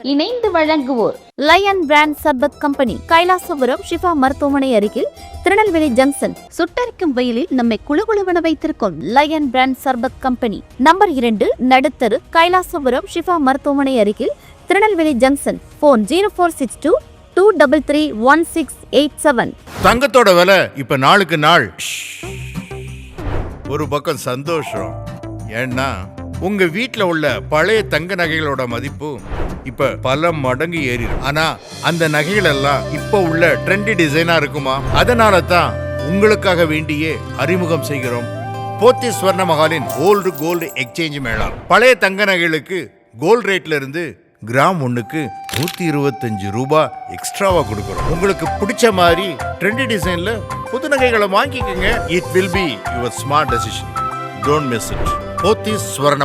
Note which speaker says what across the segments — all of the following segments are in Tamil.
Speaker 1: இணைந்து வழங்குவோர் lion brand Sarbath company Kailasapuram Shifa மருத்துவமனை அருகில் திருநெல்வேலி ஜங்ஷன். சுட்டரிக்கும் வெயிலில் நம்மை குழுகுழுவென வைத்திருக்கும் lion brand Sarbath company number இரண்டு நடுத்தரு கைலாசபுரம் ஷிஃபா மருத்துவமனை அருகில் Tirunelveli junction. Phone zero four six two two double three one six eight seven
Speaker 2: தங்கத்தோட விலை இப்ப நாளுக்கு நாள். ஒரு பக்கம் சந்தோஷம். ஏன்னா உங்க வீட்டில் உள்ள பழைய தங்க நகைகளோட மதிப்பு இப்ப பல மடங்கு ஏறி ஆனா அந்த நகைகள் எல்லாம் இப்ப உள்ள ட்ரெண்டி டிசைனா இருக்குமா? அதனால தான் உங்களுக்காக வேண்டியே அறிமுகம் செய்கிறோம். போத்தி ஸ்வர்ண மகாலின் ஓல்டு கோல்டு எக்ஸ்சேஞ்ச் மேளா. பழைய தங்க நகைகளுக்கு கோல்டு ரேட்ல இருந்து கிராம் ஒன்றுக்கு நூற்றி இருபத்தஞ்சு ரூபாய் எக்ஸ்ட்ராவாக கொடுக்குறோம். உங்களுக்கு பிடிச்ச மாதிரி ட்ரெண்டி டிசைனில் புது நகைகளை வாங்கிக்கோங்க. It will be your smart decision don't miss it Pothys Swarna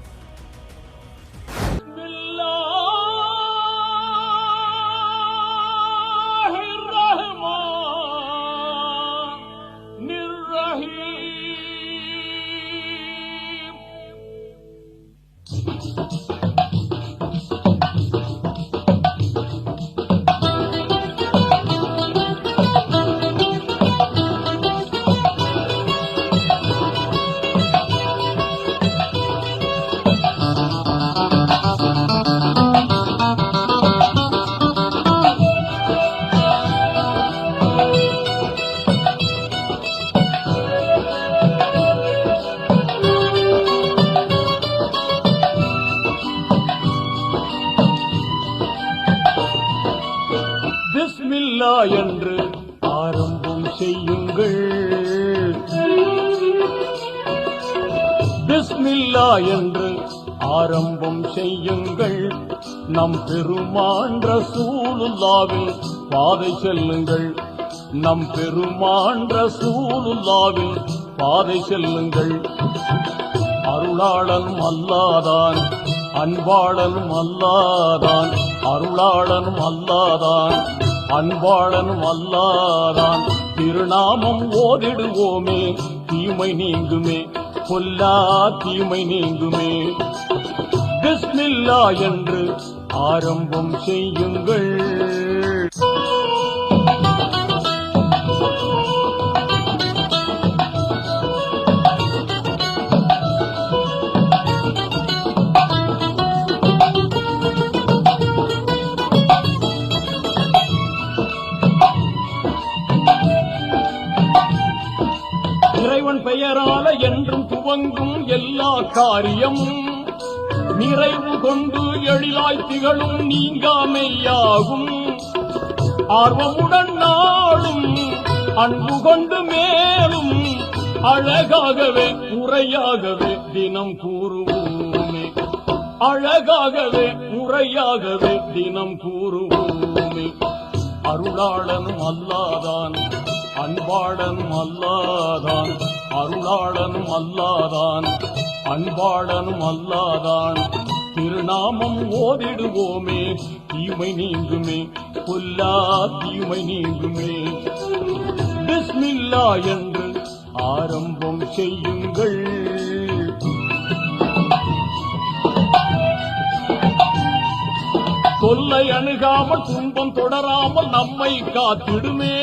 Speaker 3: செய்யுங்கள். நம் பெருமான்ற சூலுல்லாவில் பாதை செல்லுங்கள். நம் பெருமான்ற சூலுல்லாவில் பாதை செல்லுங்கள். அருளாளன் அல்லாதான் அன்பாளன் அல்லாதான் அருளாளன் அல்லாதான் அன்பாளன் அல்லாதான் திருநாமம் ஓதிடுவோமே தீமை நீங்குமே பொல்லா தீமை நீங்குமே. பிஸ்மில்லா என்று ஆரம்பம் செய்யுங்கள். இறைவன் பெயரால என்றும் துவங்கும் எல்லா காரியமும் நிறைவு கொண்டு எழிலாய் திகழும் நீங்காமையாகும். ஆர்வமுடன் நாளும் அன்பு கொண்டு மேலும் அழகாகவே உரையாகவே தினம் கூறுவோமே. அழகாகவே உரையாகவே தினம் கூறுவோமே. அருளாளனும் அல்லாதான் அன்பாளனும் அல்லாதான் அருளாளனும் அல்லாதான் அன்பாளனும் அல்லாதான். திருநாமம் ஓதிடுவோமே தீமை நீங்குமே பொல்லா தீமை நீங்குமே. பிஸ்மில்லா என்று ஆரம்பம் செய்யுங்கள். தொல்லை அணுகாமல் துன்பம் தொடராமல் நம்மை காத்திடுமே.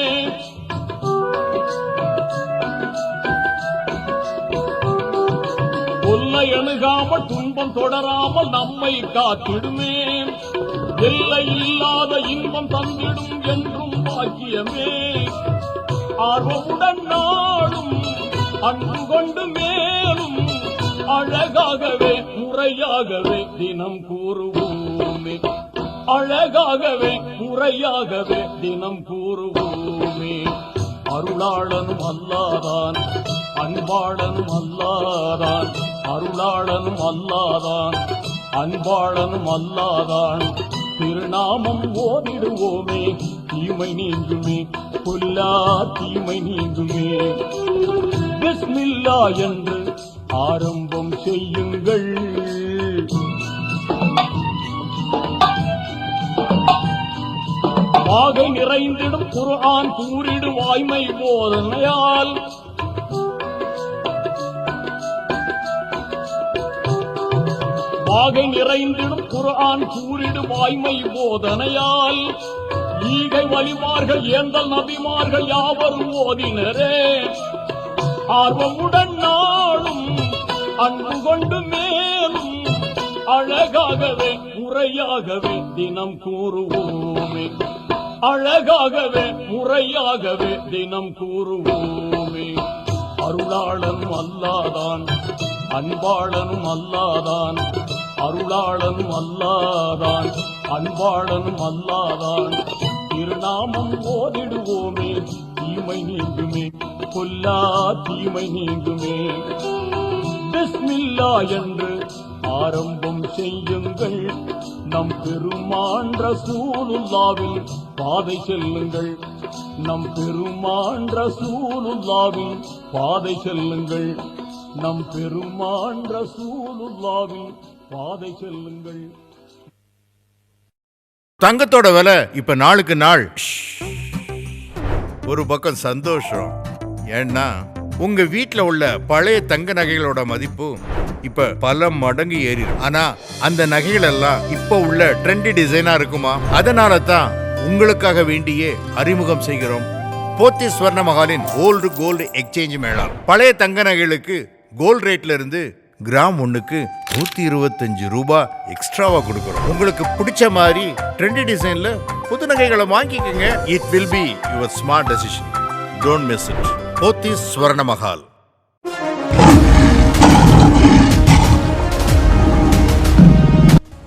Speaker 3: தொல்லை அணுகாமல் துன்பம் தொடராமல் நம்மை காத்திடுவேன். எல்லை இல்லாத இன்பம் தந்திடும் என்றும் பாக்கியமே. ஆர்வமுடன் நாடும் அன்பு கொண்டு மேலும் அழகாகவே முறையாகவே தினம் கூறுவோமே. அழகாகவே முறையாகவே தினம் கூறுவோமே. அருளாளனும் அல்லாதான் அன்பாளனும் அல்லாதான் அருளாளனும் அல்லாதான் அன்பாளனும் அல்லாதான். திருநாமம் ஓதிடுவோமே தீமை நீங்குமே பொல்லா தீமை நீங்குமே. பிஸ்மில்லா என்று ஆரம்பம் செய்யுங்கள். வாகை நிறைந்திடும் குரான் கூறிடும் வாய்மை போதனையால் வாகை நிறைந்திடும் குரான் கூறிடும் வாய்மை போதனையால் ஈகை வழிமார்கள் ஏந்தல் நபிமார்கள் யாவரும் ஓதினரே. ஆர்வமுடன் நாளும் அன்பு கொண்டு மேலும் அழகாகவே முறையாகவே தினம் கூறுவோமே. அழகாகவே முறையாகவே தினம் கூறுவோமே. அருளாளனும் அல்லாதான் அன்பாளனும் அல்லாதான் அருளாளனும் அல்லாதான் அன்பாளனும் அல்லாதான் திருநாமம் ஓதிடுவோமே தீமை நீங்குமே கொல்லா தீமை நீங்குமே. பிஸ்மில்லா என்று ஆரம்பம் செய்யுங்கள். நம் பெருமான் ரசூலுல்லாவின் பாதை செல்லுங்கள். நம் பெருமான் ரசூலுல்லாவின் பாதை செல்லுங்கள். நம் பெருமான் ரசூலுல்லாவின் பாதை செல்லுங்கள்.
Speaker 2: தங்கத்தோட விலை இப்ப நாளுக்கு நாள். ஒரு பக்கம் சந்தோஷம். ஏன்னா உங்க வீட்டில் உள்ள பழைய தங்க நகைகளோட மதிப்பு இப்ப பல மடங்கு ஏறி ஆனா அந்த நகைகள் எல்லாம் இப்ப உள்ள ட்ரெண்டி டிசைனா இருக்குமா? அதனால தான் உங்களுக்காக வேண்டியே அறிமுகம் செய்கிறோம். போத்தி ஸ்வர்ண மகாலின் ஓல்டு கோல்டு எக்ஸ்சேஞ்ச் மேளா. பழைய தங்க நகைகளுக்கு கோல்ட் ரேட்ல இருந்து கிராம் ஒன்றுக்கு நூற்றி இருபத்தஞ்சு ரூபா எக்ஸ்ட்ராவாக கொடுக்குறோம். உங்களுக்கு பிடிச்ச மாதிரி ட்ரெண்டி டிசைனில் புது நகைகளை வாங்கிக்கோங்க. It will be your smart decision don't miss it Pothys Swarna Mahal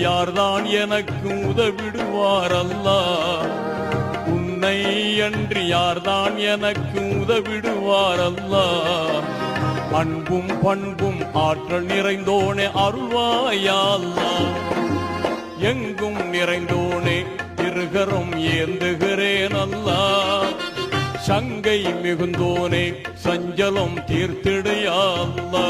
Speaker 3: யார்தான் எனக்கு உதவிடுவார் அல்லா உன்னை அன்று யார்தான் எனக்கு உதவிடுவார் அல்லா அன்பும் பண்பும் ஆற்றல் நிறைந்தோனே அருள்வாயல்லா. எங்கும் நிறைந்தோனே இருகரும் ஏந்துகிறேன் அல்லா சங்கை மிகுந்தோனே சஞ்சலம் தீர்த்திடையல்லா.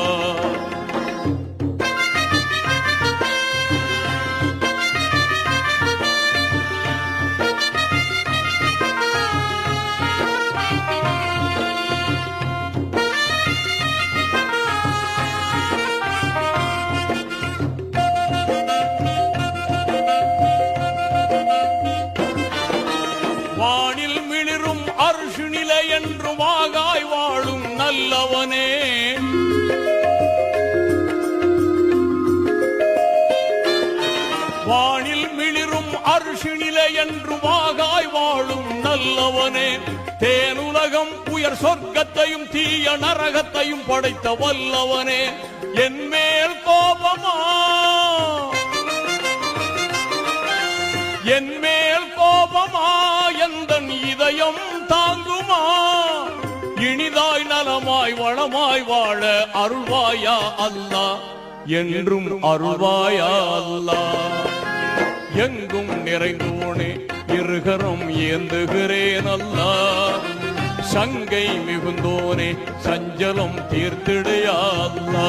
Speaker 3: மிளிரும் என்று வாகாய் வாழும் நல்லவனே. தேனுலகம் உயர் சொர்க்கத்தையும் தீய நரகத்தையும் படைத்த வல்லவனே. என் மேல் கோபமா? என் மேல் கோபமா? எந்தன் இதயம் தாங்குமா? இனிதாய் நலமாய் வளமாய் வாழ அருள்வாயா அல்லா? என்றும் அருள்வாயா அல்லா? எங்கும் நிறைந்தோனே இருகரம் ஏந்துகிறேன் அல்லா. சங்கை மிகுந்தோனே சஞ்சலம் தீர்த்திடையல்லா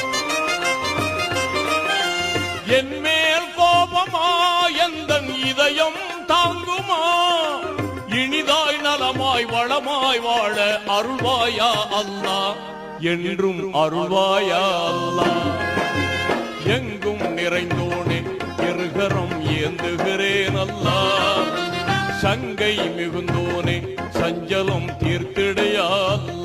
Speaker 3: அருள்வாயா அல்லா? என்றும் அருள்வாயா அல்லா? எங்கும் நிறைந்தோனே இருகரம் ஏந்துகிறேன் அல்லா. சங்கை மிகுந்தோனே சஞ்சலம் தீர்த்திடையா அல்லா.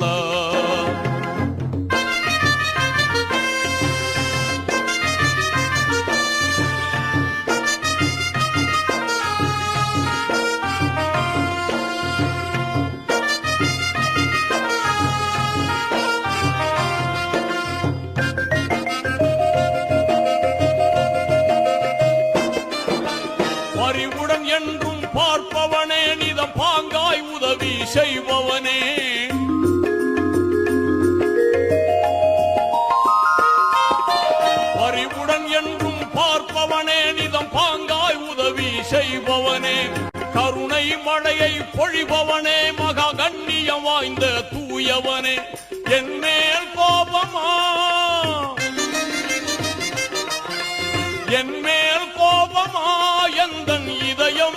Speaker 3: செய்பவனே. பரிவுடன் என்றும் பார்ப்பவனே நிதம் பாங்காய் உதவி செய்பவனே. கருணை மழையை பொழிபவனே மகா கண்ணியம் வாய்ந்த தூயவனே. என் மேல் கோபமா? என் மேல் கோபமா? எந்த இதயம்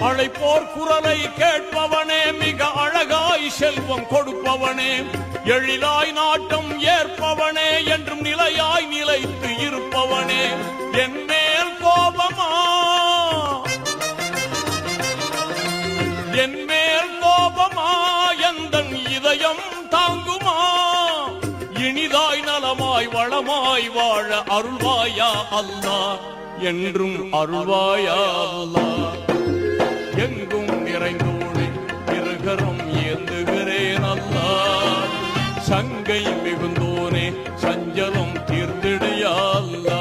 Speaker 3: அழைப்போர் குரலை கேட்பவனே மிக அழகாய் செல்வம் கொடுப்பவனே. எழிலாய் நாட்டம் ஏற்பவனே என்றும் நிலையாய் நிலைத்து இருப்பவனே. என் மேல் கோபமா? என் மேல் கோபமா? எந்தன் இதயம் தாங்குமா? இனிதாய் நலமாய் வளமாய் வாழ அருள்வாயா அல்லா என்றும் அருள்வாயா அல்லா நிறைந்தோடி இருகரம் ஏந்துகிறேன் அல்லா. சங்கை மிகுந்தோனே சஞ்சலம் தீர்ந்திடையல்லா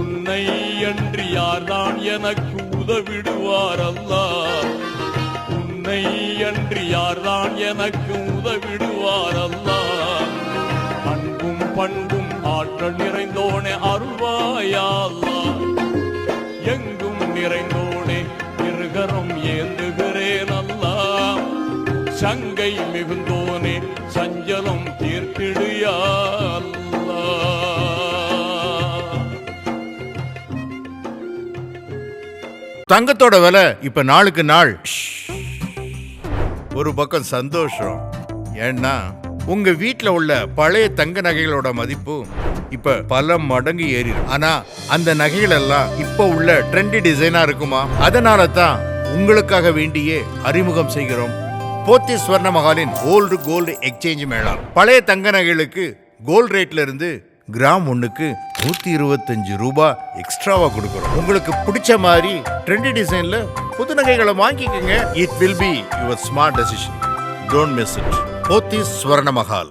Speaker 3: உன்னை அன்றி யார்தான் எனக்கு உதவிடுவார் அல்லா. உன்னை அன்றி யார்தான் எனக்கு உதவிடுவார் அல்லா. அன்பும் பண்பும் ஆற்றல் நிறைந்த சங்கை மிகுந்தோனே சஞ்சலம் தீர்த்திடுயா அல்லா
Speaker 2: தங்கத்தோட விலை இப்ப நாளுக்கு நாள். ஒரு பக்கம் சந்தோஷம். ஏன்னா உங்க வீட்ல உள்ள பழைய தங்க நகைகளோட மதிப்பு இப்ப பல மடங்கு ஏறி ஆனா அந்த நகைகள் எல்லாம் இப்ப உள்ள ட்ரெண்டி டிசைனா இருக்குமா? அதனால தான் உங்களுக்காக வேண்டியே அறிமுகம் செய்கிறோம் போத்தி ஸ்வர்ண மகாலின் ஓல்டு கோல்டு எக்ஸ்சேஞ்ச் மேளா. பழைய தங்க நகைகளுக்கு கோல்டு ரேட்ல இருந்து கிராம் ஒன்றுக்கு நூற்றி இருபத்தஞ்சு ரூபாய் எக்ஸ்ட்ராவாக கொடுக்குறோம் உங்களுக்கு பிடிச்ச மாதிரி ட்ரெண்டி டிசைனில் புது நகைகளை வாங்கிக்கோங்க. It will be your smart decision don't miss it Pothys Swarna Mahal.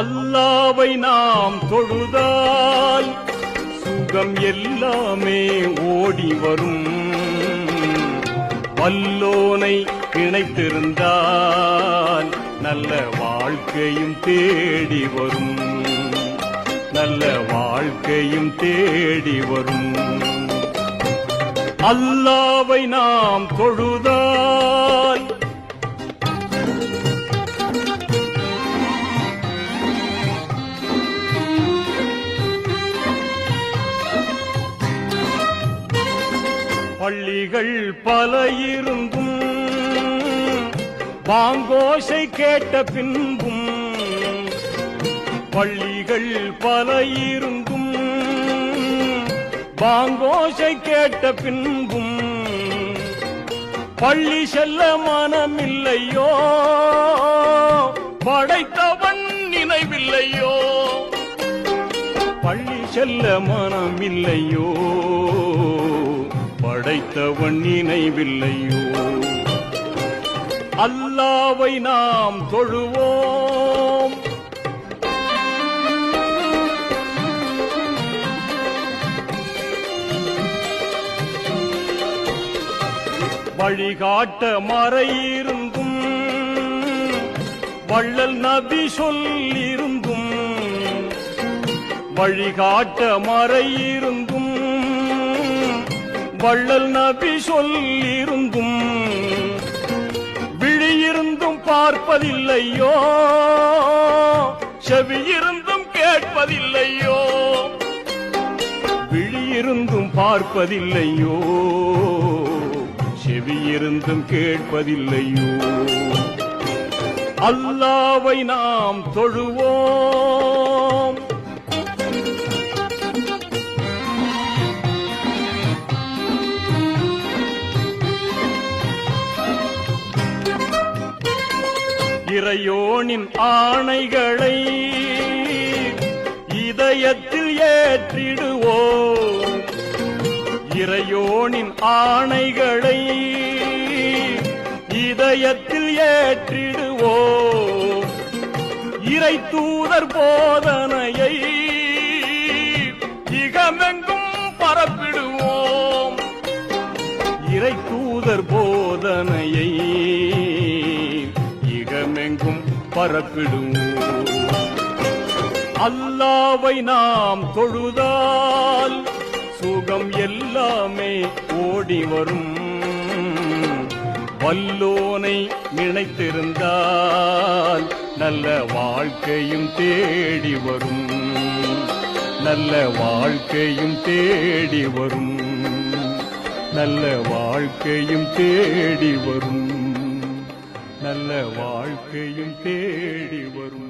Speaker 3: அல்லாவை நாம் தொழுதால் சுகம் எல்லாமே ஓடி வரும். வல்லோனை இணைத்திருந்தால் நல்ல வாழ்க்கையும் தேடி வரும். நல்ல வாழ்க்கையும் தேடி வரும். அல்லாவை நாம் தொழுதால் கேட்ட பின்பும் பள்ளிகள் பல இருந்தும் பாங்கோஷை கேட்ட பின்பும் பள்ளி செல்ல மனமில்லையோ? படைத்தவன் நினைவில்லையோ? பள்ளி செல்ல மனமில்லையோ? படைத்தவன் நினைவில்லையோ? அல்லாவை நாம் தொழுவோம். வழிகாட்ட மறையிருந்தும் வள்ளல் நபி சொல்லிருந்தும் வழிகாட்ட மறையிருந்தும் வள்ளல் நபி சொல்லிருந்தும் விழியிருந்தும் பார்ப்பதில்லையோ? செவியிருந்தும் கேட்பதில்லையோ? விழியிருந்தும் பார்ப்பதில்லையோ? செவியிருந்தும் கேட்பதில்லையோ? அல்லாவை நாம் தொழுவோம். இறையோனின் ஆணைகளை இதயத்தில் ஏற்றிடுவோ இறையோனின் ஆணைகளை இதயத்தில் ஏற்றிடுவோ இறை தூதர் போதனையை இகமெங்கும் பரப்பிடுவோம். இறை தூதர் போதனையை பறக்கிடும் அல்லாவை நாம் தொழுதால் சுகம் எல்லாமே ஓடி வரும். வல்லோனை நினைத்திருந்தால் நல்ல வாழ்க்கையும் தேடி வரும். நல்ல வாழ்க்கையும் தேடி வரும். நல்ல வாழ்க்கையும் தேடி வரும். நல்ல வாழ்க்கையும் தேடி வரும்.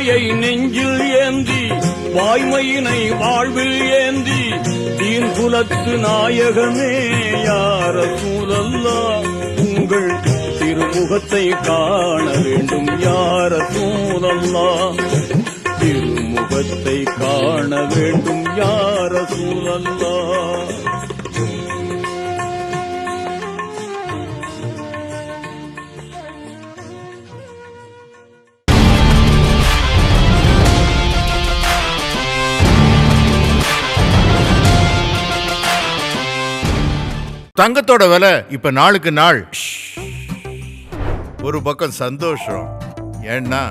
Speaker 3: வான்மறையை நெஞ்சில் ஏந்தி வாய்மையினை வாழ்வில் ஏந்தி தீன் குலத்து நாயகமே யார சூழல்லா உங்கள் திருமுகத்தை காண வேண்டும் யார சூழல்லா திருமுகத்தை காண வேண்டும் யார சூழல்லா
Speaker 2: தங்கத்தோட விலை இப்ப நாளுக்கு நாள். ஒரு பக்கம் சந்தோஷம். ஏன்னா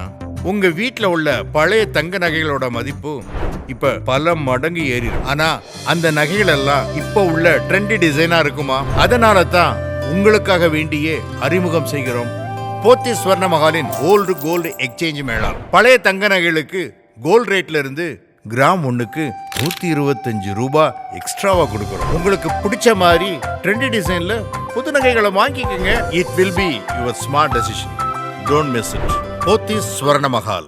Speaker 2: உங்க வீட்ல உள்ள பழைய தங்க நகைகளோட மதிப்பு இப்ப பல மடங்கு ஏறி ஆனா அந்த நகைகள் எல்லாம் இப்ப உள்ள ட்ரெண்டி டிசைனா இருக்குமா? அதனால தான் உங்களுக்காக வேண்டியே அறிமுகம் செய்கிறோம். போத்தி ஸ்வர்ண மகாலின் ஓல்டு கோல்டு எக்ஸ்சேஞ்ச் மேளா. பழைய தங்க நகைகளுக்கு கோல்டு ரேட்ல இருந்து கிராம் ஒன்றுக்கு நூற்றி இருபத்தஞ்சு ரூபாய் எக்ஸ்ட்ராவாக கொடுக்குறோம் உங்களுக்கு பிடிச்ச மாதிரி ட்ரெண்டி டிசைனில் புது நகைகளை வாங்கிக்கோங்க. It will be your smart decision don't miss it Pothys Swarna Mahal.